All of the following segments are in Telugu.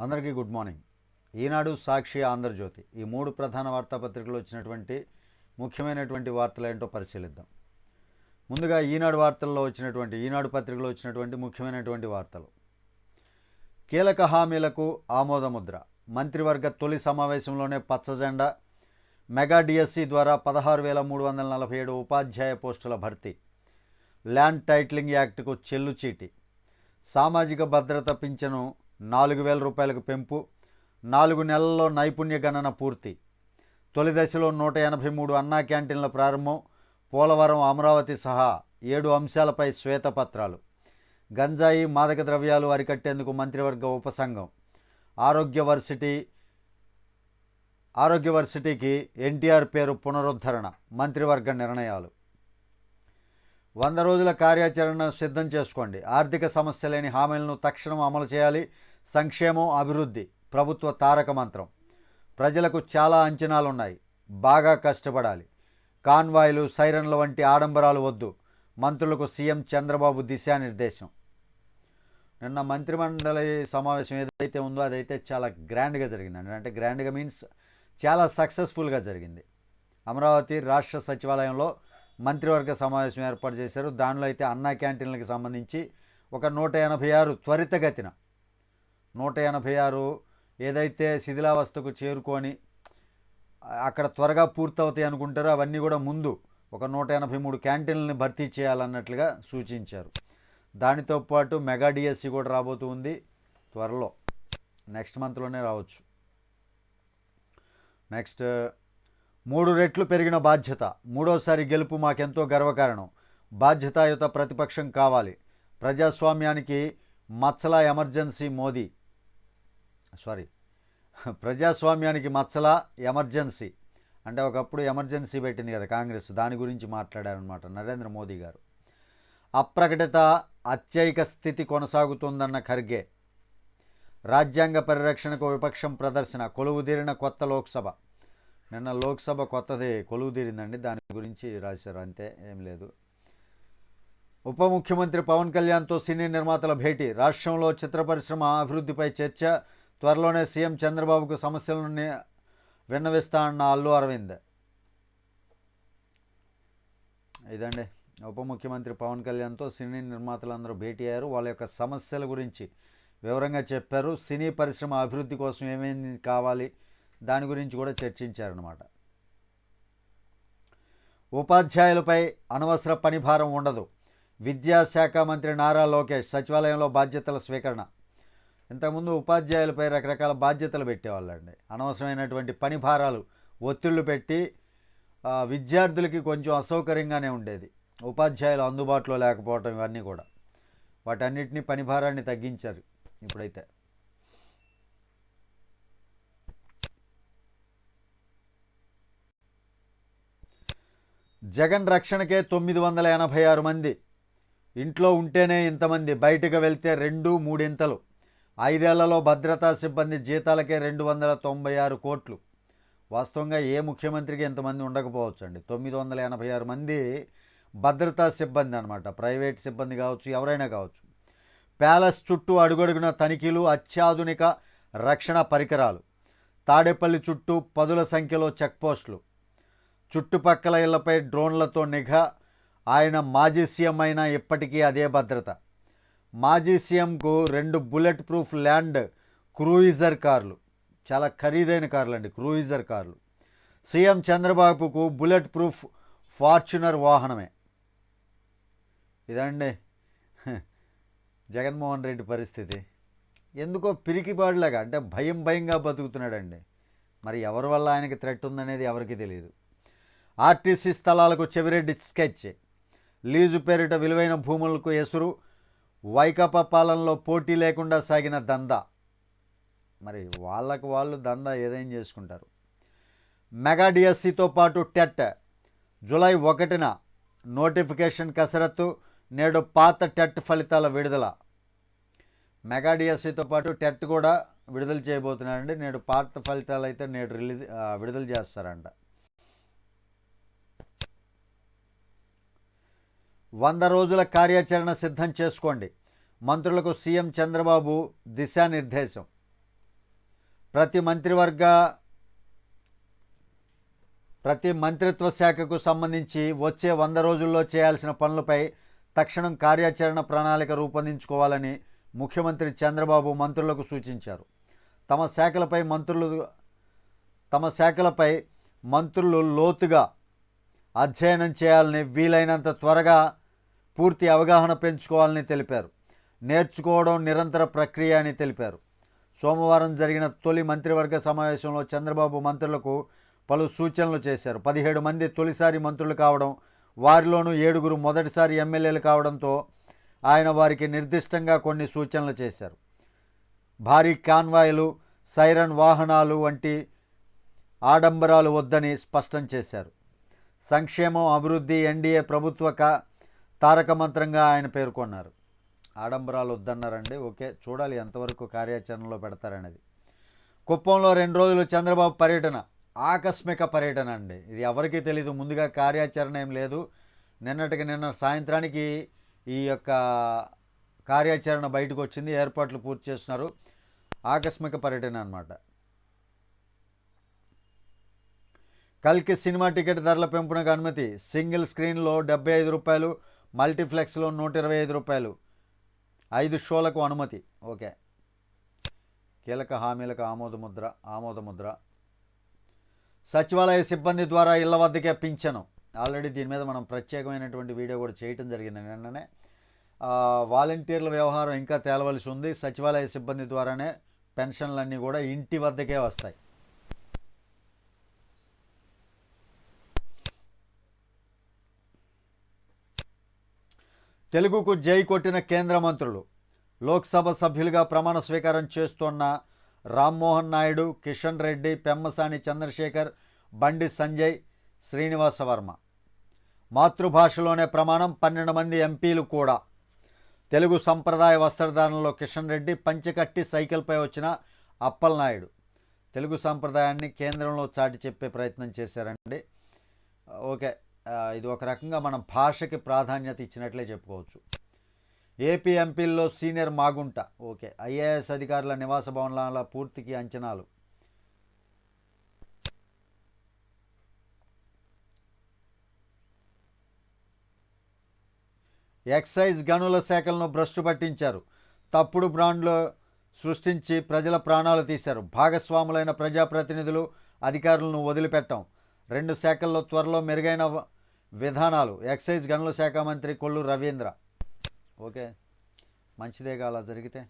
అందరికీ గుడ్ మార్నింగ్. ఈనాడు సాక్షి ఆంధ్రజ్యోతి. ఈ మూడు ప్రధాన వార్తాపత్రికలు వచ్చినటువంటి ముఖ్యమైనటువంటి వార్తలు ఏంటో పరిశీలిద్దాం. ముందుగా ఈనాడు వార్తల్లో వచ్చినటువంటి ఈనాడు పత్రికలో వచ్చినటువంటి ముఖ్యమైనటువంటి వార్తలు. కీలక హామీలకు ఆమోదముద్ర. మంత్రివర్గ తొలి సమావేశంలోనే పచ్చజెండా. మెగా డిఎస్సి ద్వారా పదహారు వేల మూడు వందల నలభై ఏడు ఉపాధ్యాయ పోస్టుల భర్తీ. ల్యాండ్ టైటిలింగ్ యాక్ట్కు చెల్లుచీటి సామాజిక భద్రత పింఛను నాలుగు వేల రూపాయలకు పెంపు నాలుగు నెలల్లో నైపుణ్య గణన పూర్తి. తొలి దశలో నూట ఎనభై మూడు అన్నా క్యాంటీన్ల ప్రారంభం పోలవరం అమరావతి సహా ఏడు అంశాలపై శ్వేతపత్రాలు. గంజాయి మాదక ద్రవ్యాలు అరికట్టేందుకు మంత్రివర్గ ఉపసంఘం. ఆరోగ్య వర్సిటీ ఆరోగ్య వర్సిటీకి ఎన్టీఆర్ పేరు పునరుద్ధరణ మంత్రివర్గ నిర్ణయాలు. వంద రోజుల కార్యాచరణ సిద్ధం చేసుకోండి. ఆర్థిక సమస్య లేని హామీలను తక్షణం అమలు చేయాలి. సంక్షేమం అభివృద్ధి ప్రభుత్వ తారక మంత్రం. ప్రజలకు చాలా అంచనాలున్నాయి. బాగా కష్టపడాలి. కాన్వాయ్లు సైరన్ల వంటి ఆడంబరాలు వద్దు. మంత్రులకు సీఎం చంద్రబాబు దిశానిర్దేశం. నిన్న మంత్రిమండలి సమావేశం ఏదైతే ఉందో అదైతే చాలా గ్రాండ్గా జరిగిందండి. అంటే గ్రాండ్గా మీన్స్ చాలా సక్సెస్ఫుల్గా జరిగింది. అమరావతి రాష్ట్ర సచివాలయంలో మంత్రివర్గ సమావేశం ఏర్పాటు చేశారు. దానిలో అయితే అన్నా క్యాంటీన్లకు సంబంధించి ఒక నూట ఎనభై ఆరు త్వరితగతిన నూట ఎనభై ఆరు ఏదైతే శిథిలావస్థకు చేరుకొని అక్కడ త్వరగా పూర్తవుతాయి అనుకుంటారో అవన్నీ కూడా ముందు ఒక నూట ఎనభై మూడు క్యాంటీన్లని భర్తీ చేయాలన్నట్లుగా సూచించారు. దానితో పాటు మెగా డిఎస్సి కూడా రాబోతుంది త్వరలో నెక్స్ట్ మంత్లోనే రావచ్చు. నెక్స్ట్ మూడు రెట్లు పెరిగిన బాధ్యత. మూడోసారి గెలుపు మాకెంతో గర్వకారణం. బాధ్యతాయుత ప్రతిపక్షం కావాలి. ప్రజాస్వామ్యానికి మచ్చల ఎమర్జెన్సీ మోదీ. సారీ. ప్రజాస్వామ్యానికి మచ్చల ఎమర్జెన్సీ. అంటే ఒకప్పుడు ఎమర్జెన్సీ పెట్టింది కదా కాంగ్రెస్ దాని గురించి మాట్లాడారనమాట నరేంద్ర మోదీ గారు. అప్రకటిత అత్యయిక స్థితి కొనసాగుతుందన్న ఖర్గే. రాజ్యాంగ పరిరక్షణకు విపక్షం ప్రదర్శన కొలువుదీరిన కొత్త లోక్సభ. నిన్న లోక్సభ కొత్తది కొలువుదీరిందండి. దాని గురించి రాశారు అంతే ఏం లేదు. ఉప ముఖ్యమంత్రి పవన్ కళ్యాణ్తో సినీ నిర్మాతల భేటీ. రాష్ట్రంలో చిత్ర పరిశ్రమ అభివృద్ధిపై చర్చ. త్వరలోనే సీఎం చంద్రబాబుకు సమస్యలను విన్నవిస్తా అన్న అల్లు అరవింద్. ఇదండి. ఉప ముఖ్యమంత్రి పవన్ కళ్యాణ్తో సినీ నిర్మాతలందరూ భేటీ అయ్యారు. వాళ్ళ యొక్క సమస్యల గురించి వివరంగా చెప్పారు. సినీ పరిశ్రమ అభివృద్ధి కోసం ఏమేమి కావాలి దాని గురించి కూడా చర్చించారనమాట ఉపాధ్యాయులపై అనవసర పనిభారం ఉండదు. విద్యాశాఖ మంత్రి నారా లోకేష్ సచివాలయంలో బాధ్యతల స్వీకరణ. ఇంతకుముందు ఉపాధ్యాయులపై రకరకాల బాధ్యతలు పెట్టేవాళ్ళండి. అనవసరమైనటువంటి పని భారాలు ఒత్తిళ్ళు పెట్టి విద్యార్థులకి కొంచెం అసౌకర్యంగానే ఉండేది. ఉపాధ్యాయులు అందుబాటులో లేకపోవటం ఇవన్నీ కూడా. వాటన్నిటిని పని భారాన్ని తగ్గించారు ఇప్పుడైతే. జగన్ రక్షణకే తొమ్మిది వందల ఎనభై ఆరు మంది. ఇంట్లో ఉంటేనే ఇంతమంది. బయటకు వెళ్తే రెండు మూడింతలు. ఐదేళ్ళలో భద్రతా సిబ్బంది జీతాలకే రెండు వందల తొంభై ఆరు కోట్లు. వాస్తవంగా ఏ ముఖ్యమంత్రికి ఇంతమంది ఉండకపోవచ్చు అండి తొమ్మిది వందల ఎనభై ఆరు మంది భద్రతా సిబ్బంది అనమాట ప్రైవేట్ సిబ్బంది కావచ్చు ఎవరైనా కావచ్చు. ప్యాలెస్ చుట్టూ అడుగడుగున తనిఖీలు అత్యాధునిక రక్షణ పరికరాలు. తాడేపల్లి చుట్టూ పదుల సంఖ్యలో చెక్పోస్టులు చుట్టుపక్కల ఇళ్ళపై డ్రోన్లతో నిఘా. ఆయన మాజీ సీఎం అయినా ఇప్పటికీ అదే భద్రత. మాజీ సీఎంకు రెండు బుల్లెట్ ప్రూఫ్ ల్యాండ్ క్రూయిజర్ కార్లు. చాలా ఖరీదైన కార్లు అండి క్రూయిజర్ కార్లు. సీఎం చంద్రబాబుకు బుల్లెట్ ప్రూఫ్ ఫార్చునర్ వాహనమే. ఇదండి. జగన్మోహన్ రెడ్డి పరిస్థితి. ఎందుకో పిరికిపాడులాగా అంటే భయం భయంగా బతుకుతున్నాడండి. మరి ఎవరి వల్ల ఆయనకి థ్రెట్ ఉందనేది ఎవరికి తెలియదు ఆర్టీసీ స్థలాలకు చెవిరెడ్డి స్కెచ్. లీజు పేరిట విలువైన భూములకు ఎసురు వైకాపా పాలనలో పోటీ లేకుండా సాగిన దందా. మరి వాళ్ళకు వాళ్ళు దందా ఏదైనా చేసుకుంటారు? మెగా డిఎస్సితో పాటు టెట్. జూలై ఒకటిన నోటిఫికేషన్ కసరత్తు నేడు పాత టెట్ ఫలితాల విడుదల. మెగా డిఎస్సితో పాటు టెట్ కూడా విడుదల చేయబోతున్నారండి. నేడు పాత ఫలితాలు అయితే నేడు రిలీజ్ విడుదల చేస్తారంట. వంద రోజుల కార్యాచరణ సిద్ధం చేసుకోండి. మంత్రులకు సీఎం చంద్రబాబు దిశానిర్దేశం. ప్రతి మంత్రివర్గ ప్రతి మంత్రిత్వ శాఖకు సంబంధించి వచ్చే వంద రోజుల్లో చేయాల్సిన పనులపై తక్షణం కార్యాచరణ ప్రణాళిక రూపొందించుకోవాలని ముఖ్యమంత్రి చంద్రబాబు మంత్రులకు సూచించారు. తమ శాఖలపై మంత్రులు తమ శాఖలపై మంత్రులు లోతుగా అధ్యయనం చేయాలని వీలైనంత త్వరగా పూర్తి అవగాహన పెంచుకోవాలని తెలిపారు. నేర్చుకోవడం నిరంతర ప్రక్రియ అని తెలిపారు. సోమవారం జరిగిన తొలి మంత్రివర్గ సమావేశంలో చంద్రబాబు మంత్రులకు పలు సూచనలు చేశారు. పదిహేడు మంది తొలిసారి మంత్రులు కావడం వారిలోనూ ఏడుగురు మొదటిసారి ఎమ్మెల్యేలు కావడంతో ఆయన వారికి నిర్దిష్టంగా కొన్ని సూచనలు చేశారు. భారీ కాన్వాయ్లు సైరన్ వాహనాలు వంటి ఆడంబరాలు వద్దని స్పష్టం చేశారు. సంక్షేమం అభివృద్ధి ఎన్డీఏ ప్రభుత్వ తారక మంత్రంగా ఆయన పేర్కొన్నారు. ఆడంబరాలు వద్దన్నారండి. ఓకే చూడాలి ఎంతవరకు కార్యాచరణలో పెడతారనేది. కుప్పంలో రెండు రోజులు చంద్రబాబు పర్యటన ఆకస్మిక పర్యటన అండి. ఇది ఎవరికీ తెలీదు. ముందుగా కార్యాచరణ ఏం లేదు. నిన్నటికి నిన్న సాయంత్రానికి ఈ యొక్క కార్యాచరణ బయటకు వచ్చింది. ఏర్పాట్లు పూర్తి చేస్తున్నారు. ఆకస్మిక పర్యటన అనమాట కల్కి సినిమా టికెట్ ధరల పెంపునకు అనుమతి. సింగిల్ స్క్రీన్లో డెబ్బై ఐదు రూపాయలు మల్టీప్లెక్స్లో నూట ఇరవై ఐదు రూపాయలు. ఐదు షోలకు అనుమతి. ఓకే. కీలక హామీలకు ఆమోదముద్ర ఆమోదముద్ర సచివాలయ సిబ్బంది ద్వారా ఇళ్ళ వద్దకే పింఛను. ఆల్రెడీ దీని మీద మనం ప్రత్యేకమైనటువంటి వీడియో కూడా చేయటం జరిగింది నిన్ననే. వాలంటీర్ల వ్యవహారం ఇంకా తేలవలసి ఉంది. సచివాలయ సిబ్బంది ద్వారానే పెన్షన్లన్నీ కూడా ఇంటి వద్దకే వస్తాయి. తెలుగుకు జై కొట్టిన కేంద్ర మంత్రులు లోక్సభ సభ్యులుగా ప్రమాణ స్వీకారం చేస్తున్న రామ్మోహన్ నాయుడు కిషన్ రెడ్డి పెమ్మసాని చంద్రశేఖర్ బండి సంజయ్ శ్రీనివాస వర్మ. మాతృభాషలోనే ప్రమాణం పన్నెండు మంది ఎంపీలు కూడా. తెలుగు సంప్రదాయ వస్త్రధారణలో కిషన్ రెడ్డి పంచకట్టి సైకిల్పై వచ్చిన అప్పలనాయుడు తెలుగు సంప్రదాయాన్ని కేంద్రంలో చాటి చెప్పే ప్రయత్నం చేశారండి. ఓకే. ఇది ఒక రకంగా మనం భాషకి ప్రాధాన్యత ఇచ్చినట్లే చెప్పుకోవచ్చు. ఏపీ ఎంపీల్లో సీనియర్ మాగుంట. ఓకే. ఐఏఎస్ అధికారుల నివాస భవనాల పూర్తికి అంచనాలు. ఎక్సైజ్ గనుల శాఖలను భ్రష్టు పట్టించారు. తప్పుడు బ్రాండ్లు సృష్టించి ప్రజల ప్రాణాలు తీశారు. భాగస్వాములైన ప్రజాప్రతినిధులు అధికారులను వదిలిపెట్టాం. రెండు శాఖల్లో త్వరలో మెరుగైన విధానాలు. ఎక్సైజ్ గనుల శాఖ మంత్రి కొల్లు రవీంద్ర. ఓకే. మంచిదేగా అలా జరిగితే.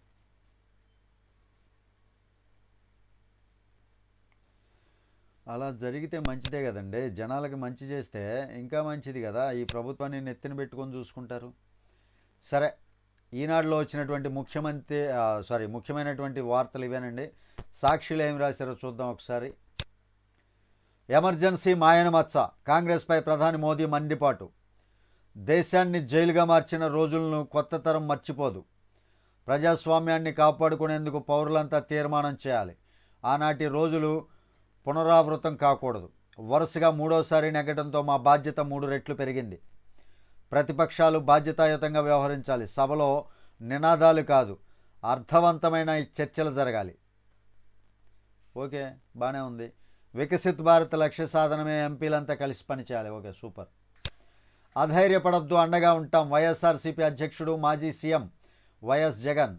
అలా జరిగితే మంచిదే కదండి. జనాలకి మంచి చేస్తే ఇంకా మంచిది కదా. ఈ ప్రభుత్వాన్ని నెత్తిన పెట్టుకొని చూసుకుంటారు. సరే ఈనాడులో వచ్చినటువంటి ముఖ్యమంత్రి సారీ ముఖ్యమైనటువంటి వార్తలు ఇవేనండి. సాక్షిలో ఏం రాశారో చూద్దాం ఒకసారి. ఎమర్జెన్సీ మాయనమచ్చ. కాంగ్రెస్పై ప్రధాని మోదీ మండిపాటు. దేశాన్ని జైలుగా మార్చిన రోజులను కొత్త తరం మర్చిపోదు. ప్రజాస్వామ్యాన్ని కాపాడుకునేందుకు పౌరులంతా తీర్మానం చేయాలి. ఆనాటి రోజులు పునరావృతం కాకూడదు. వరుసగా మూడోసారి నెగ్గడంతో మా బాధ్యత మూడు రెట్లు పెరిగింది. ప్రతిపక్షాలు బాధ్యతాయుతంగా వ్యవహరించాలి. సభలో నినాదాలు కాదు అర్థవంతమైన ఈ చర్చలు జరగాలి. ఓకే బాగానే ఉంది. వికసిత్ భారత్ లక్ష్య సాధనమే ఎంపీలంతా కలిసి పనిచేయాలి. Okay super. అధైర్యపడద్దు అండగా ఉంటాం. వైఎస్ఆర్సీపీ అధ్యక్షుడు మాజీ సీఎం వైఎస్ జగన్.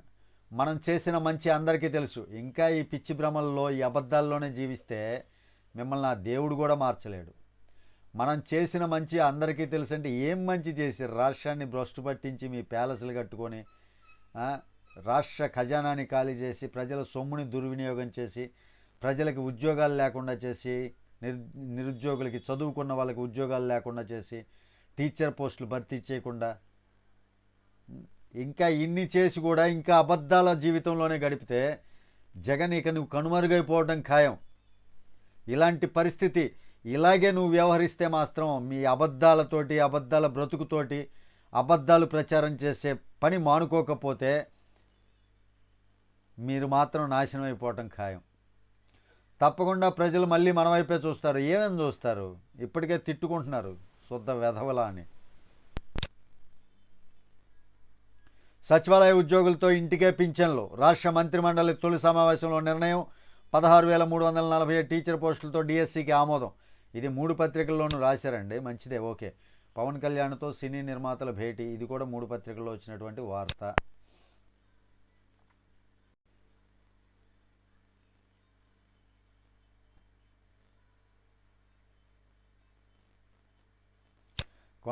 మనం చేసిన మంచి అందరికీ తెలుసు. ఇంకా ఈ పిచ్చి భ్రమల్లో ఈ అబద్ధాల్లోనే జీవిస్తే మిమ్మల్ని ఆ దేవుడు కూడా మార్చలేడు. మనం చేసిన మంచి అందరికీ తెలుసు అంటే ఏం మంచి చేసి రాష్ట్రాన్ని భ్రష్టు పట్టించి మీ ప్యాలెస్లు కట్టుకొని రాష్ట్ర ఖజానాని ఖాళీ చేసి ప్రజల సొమ్ముని దుర్వినియోగం చేసి ప్రజలకు ఉద్యోగాలు లేకుండా చేసి నిర్ నిరుద్యోగులకి చదువుకున్న వాళ్ళకి ఉద్యోగాలు లేకుండా చేసి టీచర్ పోస్టులు భర్తీ చేయకుండా ఇంకా ఇన్ని చేసి కూడా ఇంకా అబద్ధాల జీవితంలోనే గడిపితే జగన్ ఇక నువ్వు కనుమరుగైపోవడం ఖాయం. ఇలాంటి పరిస్థితి ఇలాగే నువ్వు వ్యవహరిస్తే మాత్రం మీ అబద్ధాలతోటి అబద్ధాల బ్రతుకుతోటి అబద్ధాలు ప్రచారం చేసే పని మానుకోకపోతే మీరు మాత్రం నాశనం అయిపోవటం ఖాయం. తప్పకుండా ప్రజలు మళ్ళీ మన వైపే చూస్తారు. ఏమని చూస్తారు? ఇప్పటికే తిట్టుకుంటున్నారు. శుద్ధ వెధవలా అని. సచివాలయ ఉద్యోగులతో ఇంటికే పింఛన్లు. రాష్ట్ర మంత్రిమండలి తొలి సమావేశంలో నిర్ణయం పదహారు వేల మూడు వందల నలభై ఏడు టీచర్ పోస్టులతో డిఎస్సికి ఆమోదం. ఇది మూడు పత్రికల్లోనూ రాశారండి. మంచిదే ఓకే. పవన్ కళ్యాణ్తో సినీ నిర్మాతల భేటీ. ఇది కూడా మూడు పత్రికల్లో వచ్చినటువంటి వార్త.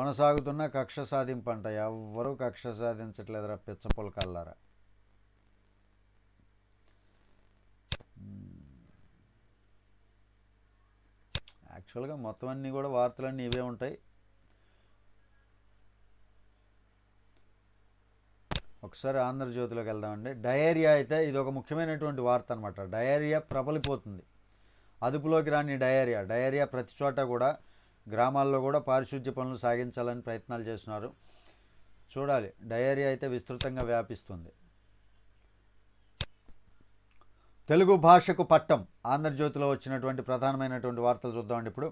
కొనసాగుతున్న కక్ష సాధింపంట. ఎవ్వరూ కక్ష సాధించట్లేదురా పిచ్చపులకల్లారా యాక్చువల్గా మొత్తం అన్నీ కూడా వార్తలన్నీ ఇవే ఉంటాయి. ఒకసారి ఆంధ్రజ్యోతిలోకి వెళ్దామండి. డయేరియా అయితే ఇది ఒక ముఖ్యమైనటువంటి వార్త అనమాట డయేరియా ప్రబలిపోతుంది. అదుపులోకి రాని డయేరియా. డయేరియా ప్రతి చోట కూడా గ్రామాల్లో కూడా పారిశుద్ధ్య పనులు సాగించాలని ప్రయత్నాలు చేస్తున్నారు. చూడాలి డయేరియా అయితే విస్తృతంగా వ్యాపిస్తుంది. తెలుగు భాషకు పట్టం ఆంధ్రజ్యోతిలో వచ్చినటువంటి ప్రధానమైనటువంటి వార్తలు చూద్దామండి ఇప్పుడు.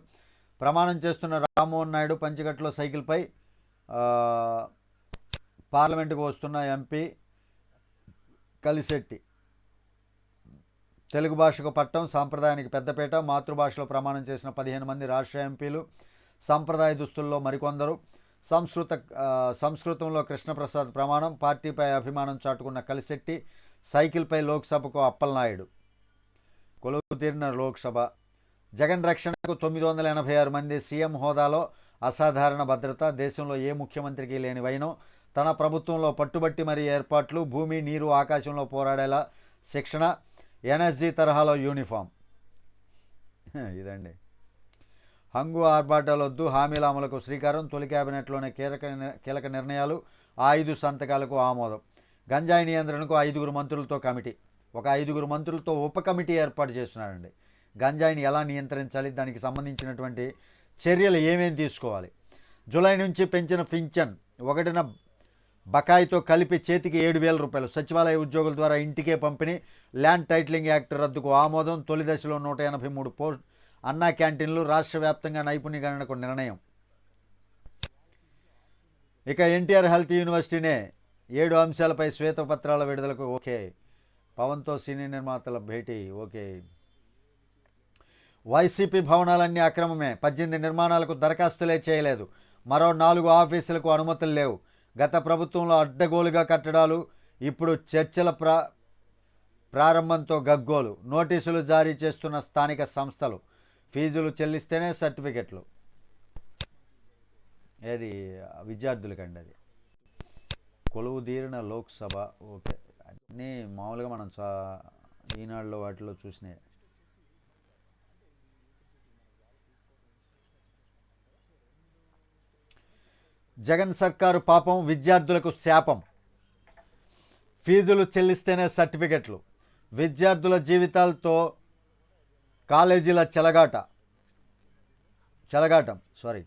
ప్రమాణం చేస్తున్న రామ్మోహన్ నాయుడు పంచగట్లో సైకిల్పై పార్లమెంటుకు వస్తున్న ఎంపీ కలిశెట్టి. తెలుగు భాషకు పట్టం సాంప్రదాయానికి పెద్దపేట మాతృభాషలో ప్రమాణం చేసిన పదిహేను మంది రాష్ట్ర ఎంపీలు సాంప్రదాయ దుస్తుల్లో మరికొందరు. సంస్కృత సంస్కృతంలో కృష్ణప్రసాద్ ప్రమాణం పార్టీపై అభిమానం చాటుకున్న కలిశెట్టి సైకిల్పై లోక్సభకు అప్పలనాయుడు. కొలువు తీరిన లోక్సభ. జగన్ రక్షణకు తొమ్మిది వందల ఎనభై ఆరు మంది సీఎం హోదాలో అసాధారణ భద్రత. దేశంలో ఏ ముఖ్యమంత్రికి లేని వైనం. తన ప్రభుత్వంలో పట్టుబట్టి మరి ఏర్పాట్లు. భూమి నీరు ఆకాశంలో పోరాడేలా శిక్షణ. ఎన్ఎస్జీ తరహాలో యూనిఫామ్. ఇదండి. హంగు ఆర్భాటాలొద్దు హామీల అమలుకు శ్రీకారం తొలి కేబినెట్లోనే కీలక కీలక నిర్ణయాలు ఐదు సంతకాలకు ఆమోదం. గంజాయి నియంత్రణకు ఐదుగురు మంత్రులతో కమిటీ. ఒక ఐదుగురు మంత్రులతో ఉప కమిటీ ఏర్పాటు చేస్తున్నారండి గంజాయిని ఎలా నియంత్రించాలి దానికి సంబంధించినటువంటి చర్యలు ఏమేమి తీసుకోవాలి? జూలై నుంచి పెంచిన పింఛన్ ఒకటిన బకాయితో కలిపి చేతికి ఏడు వేల రూపాయలు. సచివాలయ ఉద్యోగుల ద్వారా ఇంటికే పంపిణీ ల్యాండ్ టైటిలింగ్ యాక్ట్ రద్దుకు ఆమోదం తొలి దశలో నూట ఎనభై మూడు పోస్ట్ అన్నా క్యాంటీన్లు రాష్ట్ర వ్యాప్తంగా నైపుణ్య గణనకు నిర్ణయం. ఇక ఎన్టీఆర్ హెల్త్ యూనివర్సిటీనే ఏడు అంశాలపై శ్వేతపత్రాల విడుదలకు ఓకే. పవన్తో సినీ నిర్మాతల భేటీ ఓకే. వైసీపీ భవనాలన్నీ అక్రమమే. పద్దెనిమిది నిర్మాణాలకు దరఖాస్తులే చేయలేదు. మరో నాలుగు ఆఫీసులకు అనుమతులు లేవు. గత ప్రభుత్వంలో అడ్డగోలుగా కట్టడాలు ఇప్పుడు చర్చల ప్రా ప్రారంభంతో గగ్గోలు నోటీసులు జారీ చేస్తున్న స్థానిక సంస్థలు ఫీజులు చెల్లిస్తేనే సర్టిఫికెట్లు. ఏది? విద్యార్థులకండి అది. కొలువు తీరిన లోక్సభ ఓకే. అన్నీ మామూలుగా మనం చా ఈనాడులో వాటిలో చూసినాయి. జగన్ సర్కారు పాపం విద్యార్థులకు శాపం. ఫీజులు చెల్లిస్తేనే సర్టిఫికెట్లు. విద్యార్థుల జీవితాలతో కాలేజీల చెలగాట. చెలగాటం సారీ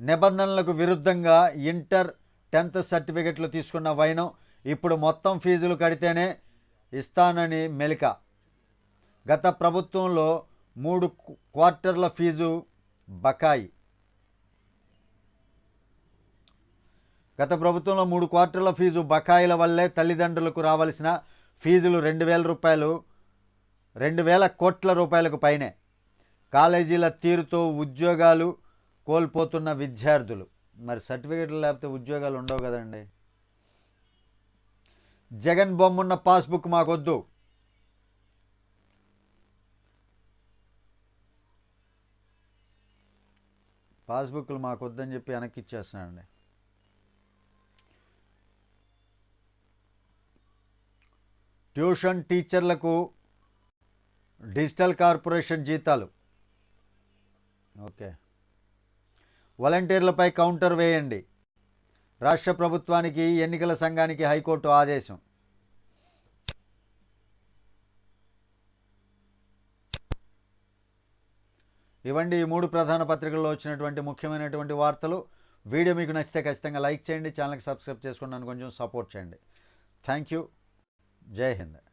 నిబంధనలకు విరుద్ధంగా ఇంటర్ టెన్త్ సర్టిఫికెట్లు తీసుకున్న వైనం ఇప్పుడు మొత్తం ఫీజులు కడితేనే ఇస్తానని మెలిక. గత ప్రభుత్వంలో మూడు క్వార్టర్ల ఫీజు బకాయి. గత ప్రభుత్వంలో మూడు క్వార్టర్ల ఫీజు బకాయిల వల్లే తల్లిదండ్రులకు రావాల్సిన ఫీజులు రెండు వేల రూపాయలు రెండు వేల కోట్ల రూపాయలకు పైనే. కాలేజీల తీరుతో ఉద్యోగాలు కోల్పోతున్న విద్యార్థులు. మరి సర్టిఫికెట్లు లేకపోతే ఉద్యోగాలు ఉండవు కదండి. జగన్ బొమ్మున్న పాస్బుక్ మాకొద్దు. పాస్బుక్లు మాకొద్దని చెప్పి వెనక్కి ఇచ్చేస్తున్నానండి ట్యూషన్ టీచర్లకు డిజిటల్ కార్పొరేషన్ జీతాలు. ఓకే. వాలంటీర్లపై కౌంటర్ వేయండి. రాష్ట్ర ప్రభుత్వానికి ఎన్నికల సంఘానికి హైకోర్టు ఆదేశం. ఇవ్వండి ఈ మూడు ప్రధాన పత్రికల్లో వచ్చినటువంటి ముఖ్యమైనటువంటి వార్తలు. వీడియో మీకు నచ్చితే ఖచ్చితంగా లైక్ చేయండి ఛానల్కి సబ్స్క్రైబ్ చేసుకోండి నన్ను కొంచెం సపోర్ట్ చేయండి. Thank you. జై హింద్.